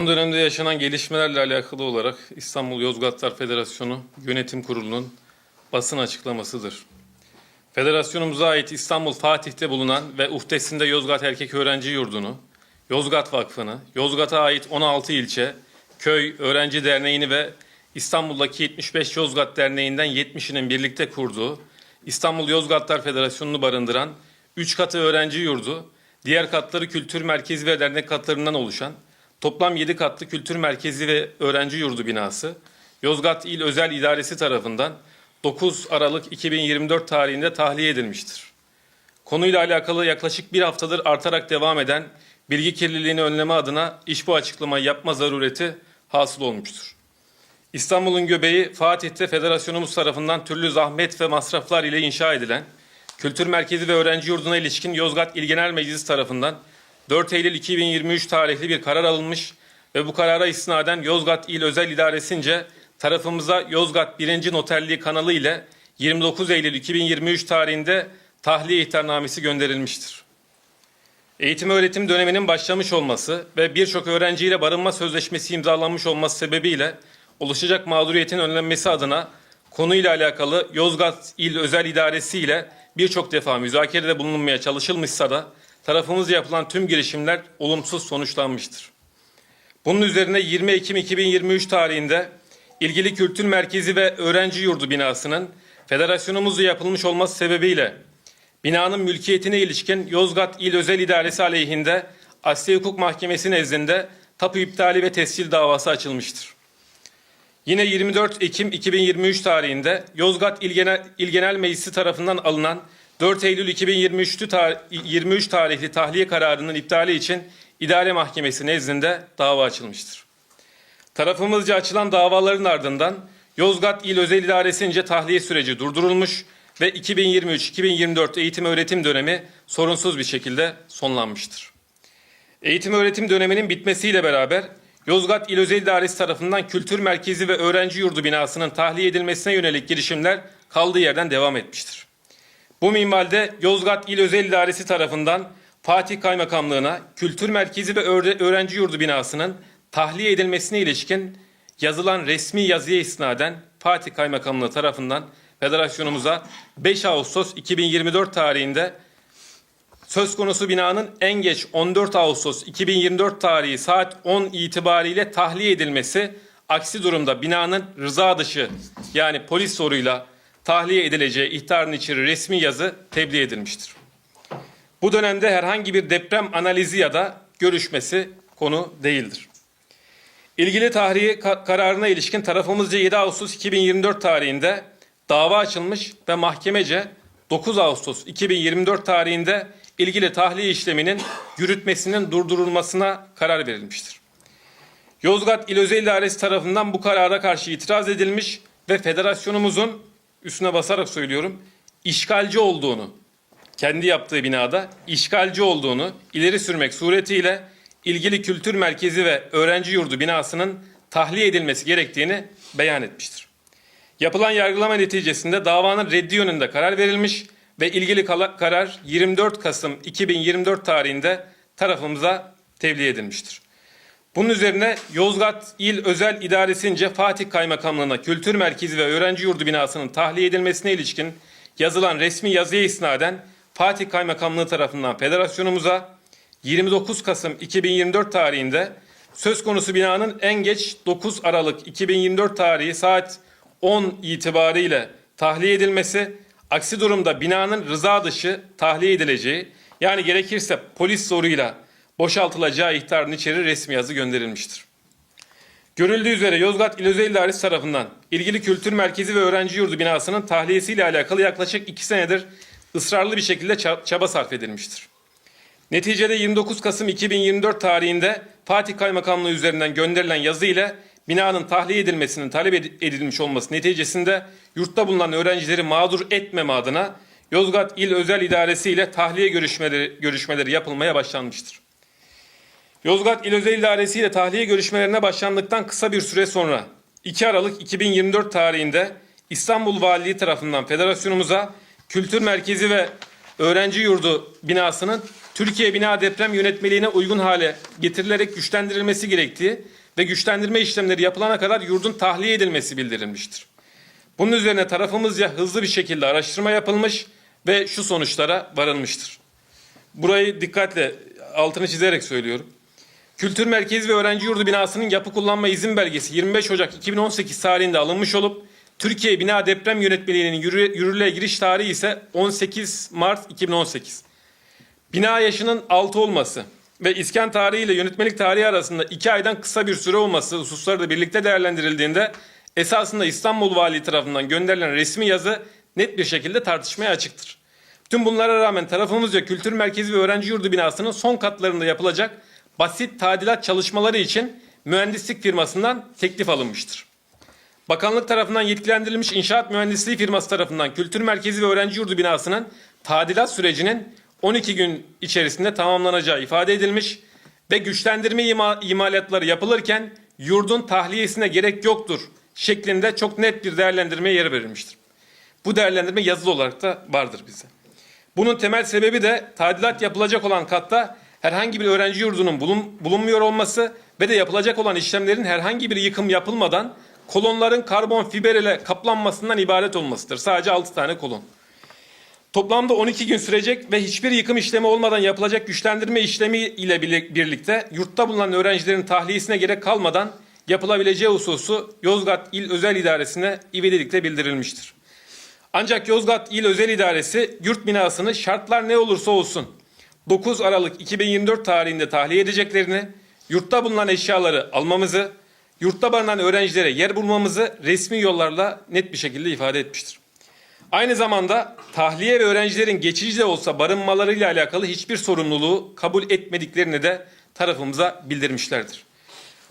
Son dönemde yaşanan gelişmelerle alakalı olarak İstanbul Yozgatlar Federasyonu Yönetim Kurulu'nun basın açıklamasıdır. Federasyonumuza ait İstanbul Fatih'te bulunan ve uhdesinde Yozgat Erkek Öğrenci Yurdu'nu, Yozgat Vakfı'nı, Yozgat'a ait 16 ilçe, köy, öğrenci derneğini ve İstanbul'daki 75 Yozgat Derneği'nden 70'inin birlikte kurduğu İstanbul Yozgatlar Federasyonu'nu barındıran 3 katı öğrenci yurdu, diğer katları kültür merkezi ve dernek katlarından oluşan toplam 7 katlı kültür merkezi ve öğrenci yurdu binası Yozgat İl Özel İdaresi tarafından 9 Aralık 2024 tarihinde tahliye edilmiştir. Konuyla alakalı yaklaşık bir haftadır artarak devam eden bilgi kirliliğini önleme adına iş bu açıklamayı yapma zarureti hasıl olmuştur. İstanbul'un göbeği Fatih'te federasyonumuz tarafından türlü zahmet ve masraflar ile inşa edilen Kültür Merkezi ve Öğrenci Yurdu'na ilişkin Yozgat İl Genel Meclisi tarafından 4 Eylül 2023 tarihli bir karar alınmış ve bu karara istinaden Yozgat İl Özel İdaresince tarafımıza Yozgat 1. Noterliği kanalı ile 29 Eylül 2023 tarihinde tahliye ihtarnamesi gönderilmiştir. Eğitim öğretim döneminin başlamış olması ve birçok öğrenciyle barınma sözleşmesi imzalanmış olması sebebiyle oluşacak mağduriyetin önlenmesi adına konuyla alakalı Yozgat İl Özel İdaresi ile birçok defa müzakerede bulunmaya çalışılmışsa da tarafımızca yapılan tüm girişimler olumsuz sonuçlanmıştır. Bunun üzerine 20 Ekim 2023 tarihinde ilgili kültür merkezi ve öğrenci yurdu binasının federasyonumuzla yapılmış olması sebebiyle binanın mülkiyetine ilişkin Yozgat İl Özel İdaresi aleyhinde Asya Hukuk Mahkemesi nezdinde tapu iptali ve tescil davası açılmıştır. Yine 24 Ekim 2023 tarihinde Yozgat İl Genel, İl Genel Meclisi tarafından alınan 4 Eylül 2023 tar 23 tarihli tahliye kararının iptali için İdare Mahkemesi nezdinde dava açılmıştır. Tarafımızca açılan davaların ardından Yozgat İl Özel İdaresince tahliye süreci durdurulmuş ve 2023-2024 eğitim öğretim dönemi sorunsuz bir şekilde sonlanmıştır. Eğitim öğretim döneminin bitmesiyle beraber Yozgat İl Özel İdaresi tarafından Kültür Merkezi ve Öğrenci Yurdu binasının tahliye edilmesine yönelik girişimler kaldığı yerden devam etmiştir. Bu minvalde Yozgat İl Özel İdaresi tarafından Fatih Kaymakamlığı'na Kültür Merkezi ve Öğrenci Yurdu binasının tahliye edilmesine ilişkin yazılan resmi yazıya isnaden Fatih Kaymakamlığı tarafından federasyonumuza 5 Ağustos 2024 tarihinde söz konusu binanın en geç 14 Ağustos 2024 tarihi saat 10 itibariyle tahliye edilmesi, aksi durumda binanın rıza dışı yani polis soruyla tahliye edileceği ihtarın içeri resmi yazı tebliğ edilmiştir. Bu dönemde herhangi bir deprem analizi ya da görüşmesi konu değildir. İlgili tahliye ka- kararına ilişkin tarafımızca 7 Ağustos 2024 tarihinde dava açılmış ve mahkemece 9 Ağustos 2024 tarihinde ilgili tahliye işleminin yürütmesinin durdurulmasına karar verilmiştir. Yozgat İl Özel İdaresi tarafından bu karara karşı itiraz edilmiş ve federasyonumuzun üstüne basarak söylüyorum işgalci olduğunu kendi yaptığı binada işgalci olduğunu ileri sürmek suretiyle ilgili kültür merkezi ve öğrenci yurdu binasının tahliye edilmesi gerektiğini beyan etmiştir. Yapılan yargılama neticesinde davanın reddi yönünde karar verilmiş ve ilgili karar 24 Kasım 2024 tarihinde tarafımıza tebliğ edilmiştir. Bunun üzerine Yozgat İl Özel İdaresince Fatih Kaymakamlığı'na Kültür Merkezi ve Öğrenci Yurdu binasının tahliye edilmesine ilişkin yazılan resmi yazıya isnaden Fatih Kaymakamlığı tarafından federasyonumuza 29 Kasım 2024 tarihinde söz konusu binanın en geç 9 Aralık 2024 tarihi saat 10 itibariyle tahliye edilmesi, aksi durumda binanın rıza dışı tahliye edileceği, yani gerekirse polis zoruyla boşaltılacağı ihtarın içeri resmi yazı gönderilmiştir. Görüldüğü üzere Yozgat İl Özel İdaresi tarafından ilgili kültür merkezi ve öğrenci yurdu binasının tahliyesiyle alakalı yaklaşık 2 senedir ısrarlı bir şekilde ça- çaba sarf edilmiştir. Neticede 29 Kasım 2024 tarihinde Fatih Kaymakamlığı üzerinden gönderilen yazı ile binanın tahliye edilmesinin talep ed- edilmiş olması neticesinde yurtta bulunan öğrencileri mağdur etmeme adına Yozgat İl Özel İdaresi ile tahliye görüşmeleri, görüşmeleri yapılmaya başlanmıştır. Yozgat İl Özel İdaresi ile tahliye görüşmelerine başlandıktan kısa bir süre sonra 2 Aralık 2024 tarihinde İstanbul Valiliği tarafından federasyonumuza kültür merkezi ve öğrenci yurdu binasının Türkiye bina deprem yönetmeliğine uygun hale getirilerek güçlendirilmesi gerektiği ve güçlendirme işlemleri yapılana kadar yurdun tahliye edilmesi bildirilmiştir. Bunun üzerine tarafımızca hızlı bir şekilde araştırma yapılmış ve şu sonuçlara varılmıştır. Burayı dikkatle altını çizerek söylüyorum. Kültür Merkezi ve Öğrenci Yurdu binasının yapı kullanma izin belgesi 25 Ocak 2018 tarihinde alınmış olup Türkiye Bina Deprem Yönetmeliğinin yürü- yürürlüğe giriş tarihi ise 18 Mart 2018. Bina yaşının 6 olması ve iskan tarihi ile yönetmelik tarihi arasında 2 aydan kısa bir süre olması hususları da birlikte değerlendirildiğinde esasında İstanbul Valiliği tarafından gönderilen resmi yazı net bir şekilde tartışmaya açıktır. Tüm bunlara rağmen tarafımızca Kültür Merkezi ve Öğrenci Yurdu binasının son katlarında yapılacak basit tadilat çalışmaları için mühendislik firmasından teklif alınmıştır. Bakanlık tarafından yetkilendirilmiş inşaat mühendisliği firması tarafından Kültür Merkezi ve Öğrenci Yurdu binasının tadilat sürecinin 12 gün içerisinde tamamlanacağı ifade edilmiş ve güçlendirme ima- imalatları yapılırken yurdun tahliyesine gerek yoktur şeklinde çok net bir değerlendirmeye yer verilmiştir. Bu değerlendirme yazılı olarak da vardır bize. Bunun temel sebebi de tadilat yapılacak olan katta herhangi bir öğrenci yurdunun bulun, bulunmuyor olması ve de yapılacak olan işlemlerin herhangi bir yıkım yapılmadan kolonların karbon fiber ile kaplanmasından ibaret olmasıdır. Sadece 6 tane kolon. Toplamda 12 gün sürecek ve hiçbir yıkım işlemi olmadan yapılacak güçlendirme işlemi ile birlikte yurtta bulunan öğrencilerin tahliyesine gerek kalmadan yapılabileceği hususu Yozgat İl Özel İdaresi'ne ivedilikle bildirilmiştir. Ancak Yozgat İl Özel İdaresi yurt binasını şartlar ne olursa olsun 9 Aralık 2024 tarihinde tahliye edeceklerini, yurtta bulunan eşyaları almamızı, yurtta barınan öğrencilere yer bulmamızı resmi yollarla net bir şekilde ifade etmiştir. Aynı zamanda tahliye ve öğrencilerin geçici de olsa barınmalarıyla alakalı hiçbir sorumluluğu kabul etmediklerini de tarafımıza bildirmişlerdir.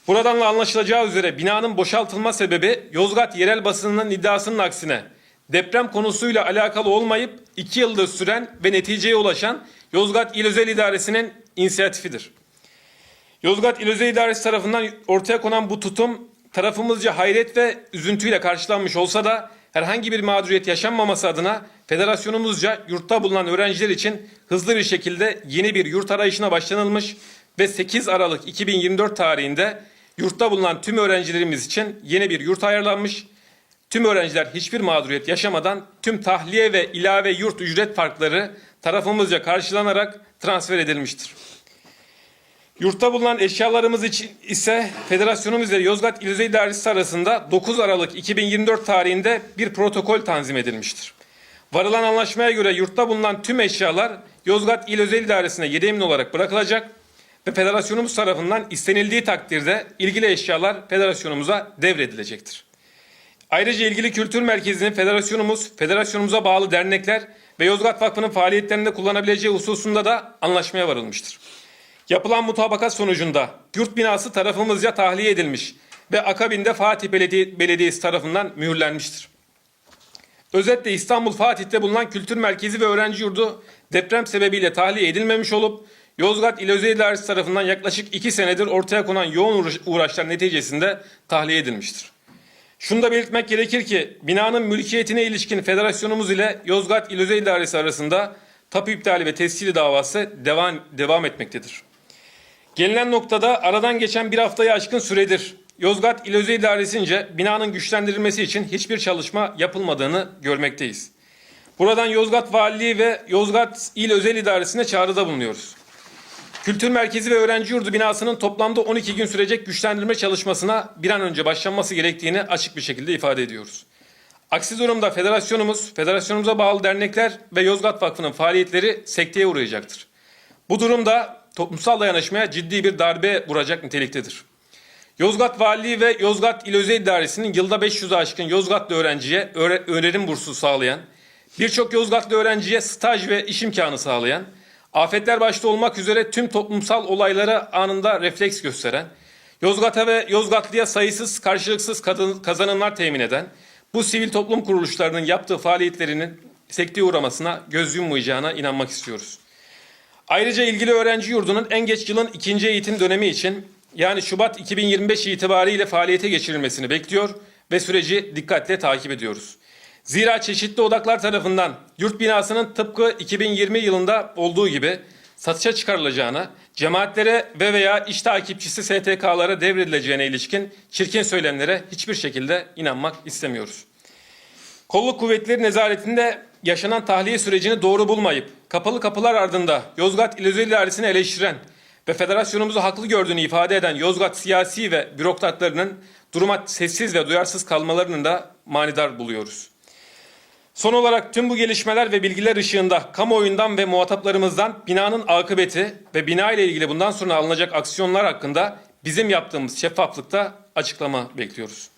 Buradan da anlaşılacağı üzere binanın boşaltılma sebebi Yozgat yerel basınının iddiasının aksine deprem konusuyla alakalı olmayıp iki yıldır süren ve neticeye ulaşan Yozgat İl Özel İdaresi'nin inisiyatifidir. Yozgat İl Özel İdaresi tarafından ortaya konan bu tutum tarafımızca hayret ve üzüntüyle karşılanmış olsa da herhangi bir mağduriyet yaşanmaması adına federasyonumuzca yurtta bulunan öğrenciler için hızlı bir şekilde yeni bir yurt arayışına başlanılmış ve 8 Aralık 2024 tarihinde yurtta bulunan tüm öğrencilerimiz için yeni bir yurt ayarlanmış. Tüm öğrenciler hiçbir mağduriyet yaşamadan tüm tahliye ve ilave yurt ücret farkları tarafımızca karşılanarak transfer edilmiştir. Yurtta bulunan eşyalarımız için ise federasyonumuz ile Yozgat İl Özel İdaresi arasında 9 Aralık 2024 tarihinde bir protokol tanzim edilmiştir. Varılan anlaşmaya göre yurtta bulunan tüm eşyalar Yozgat İl Özel İdaresi'ne yedemin olarak bırakılacak ve federasyonumuz tarafından istenildiği takdirde ilgili eşyalar federasyonumuza devredilecektir. Ayrıca ilgili kültür merkezinin federasyonumuz, federasyonumuza bağlı dernekler ve Yozgat Vakfı'nın faaliyetlerinde kullanabileceği hususunda da anlaşmaya varılmıştır. Yapılan mutabakat sonucunda yurt binası tarafımızca tahliye edilmiş ve akabinde Fatih Belediye- Belediyesi tarafından mühürlenmiştir. Özetle İstanbul Fatih'te bulunan kültür merkezi ve öğrenci yurdu deprem sebebiyle tahliye edilmemiş olup Yozgat İl Özel İdaresi tarafından yaklaşık iki senedir ortaya konan yoğun uğraş- uğraşlar neticesinde tahliye edilmiştir. Şunu da belirtmek gerekir ki binanın mülkiyetine ilişkin federasyonumuz ile Yozgat İl Özel İdaresi arasında tapu iptali ve tescili davası devam, devam etmektedir. Gelinen noktada aradan geçen bir haftayı aşkın süredir Yozgat İl Özel İdaresi'nce binanın güçlendirilmesi için hiçbir çalışma yapılmadığını görmekteyiz. Buradan Yozgat Valiliği ve Yozgat İl Özel İdaresi'ne çağrıda bulunuyoruz. Kültür Merkezi ve Öğrenci Yurdu binasının toplamda 12 gün sürecek güçlendirme çalışmasına bir an önce başlanması gerektiğini açık bir şekilde ifade ediyoruz. Aksi durumda federasyonumuz, federasyonumuza bağlı dernekler ve Yozgat Vakfı'nın faaliyetleri sekteye uğrayacaktır. Bu durumda toplumsal dayanışmaya ciddi bir darbe vuracak niteliktedir. Yozgat Valiliği ve Yozgat İl Özel İdaresi'nin yılda 500'ü aşkın Yozgatlı öğrenciye öğre- öğrenim bursu sağlayan, birçok Yozgatlı öğrenciye staj ve iş imkanı sağlayan, afetler başta olmak üzere tüm toplumsal olaylara anında refleks gösteren, Yozgat'a ve Yozgatlı'ya sayısız karşılıksız kazanımlar temin eden, bu sivil toplum kuruluşlarının yaptığı faaliyetlerinin sekteye uğramasına göz yummayacağına inanmak istiyoruz. Ayrıca ilgili öğrenci yurdunun en geç yılın ikinci eğitim dönemi için yani Şubat 2025 itibariyle faaliyete geçirilmesini bekliyor ve süreci dikkatle takip ediyoruz. Zira çeşitli odaklar tarafından yurt binasının tıpkı 2020 yılında olduğu gibi satışa çıkarılacağına, cemaatlere ve veya iş takipçisi STK'lara devredileceğine ilişkin çirkin söylemlere hiçbir şekilde inanmak istemiyoruz. Kolluk kuvvetleri nezaretinde yaşanan tahliye sürecini doğru bulmayıp kapalı kapılar ardında Yozgat İl İdaresi'ni eleştiren ve federasyonumuzu haklı gördüğünü ifade eden Yozgat siyasi ve bürokratlarının duruma sessiz ve duyarsız kalmalarını da manidar buluyoruz. Son olarak tüm bu gelişmeler ve bilgiler ışığında kamuoyundan ve muhataplarımızdan binanın akıbeti ve bina ile ilgili bundan sonra alınacak aksiyonlar hakkında bizim yaptığımız şeffaflıkta açıklama bekliyoruz.